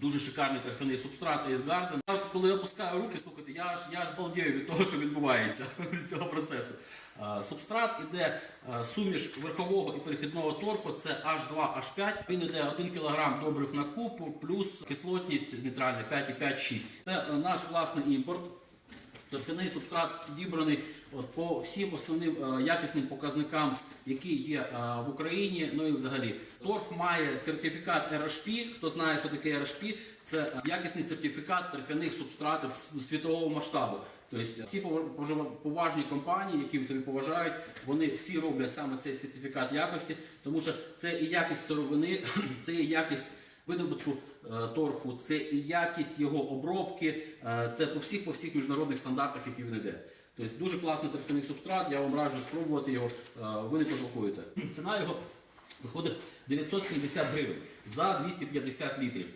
Дуже шикарний торфяний субстрат Ace Garden. Я коли опускаю руки, слухайте, я ж я ж балдію від того, що відбувається від цього процесу. Субстрат іде суміш верхового і перехідного торфу, це H2H5. Він іде 1 кг добрив на куб, плюс кислотність нейтральна 5,5-6. Це е, наш власний імпорт. Торфяний субстрат підібраний по всім основним е, якісним показникам, які є е, в Україні. Ну і взагалі торф має сертифікат RHP. Хто знає, що таке RHP, це якісний сертифікат торфяних субстратів світового масштабу. Тобто всі пов- поважні компанії, які собі поважають, вони всі роблять саме цей сертифікат якості, тому що це і якість сировини, це і якість видобутку е, торфу, це і якість його обробки, е, це по всіх по всіх міжнародних стандартах, які він йде. Тобто дуже класний торфяний субстрат, я вам раджу спробувати його, е, ви не пожалкуєте. Ціна його виходить 970 гривень за 250 літрів.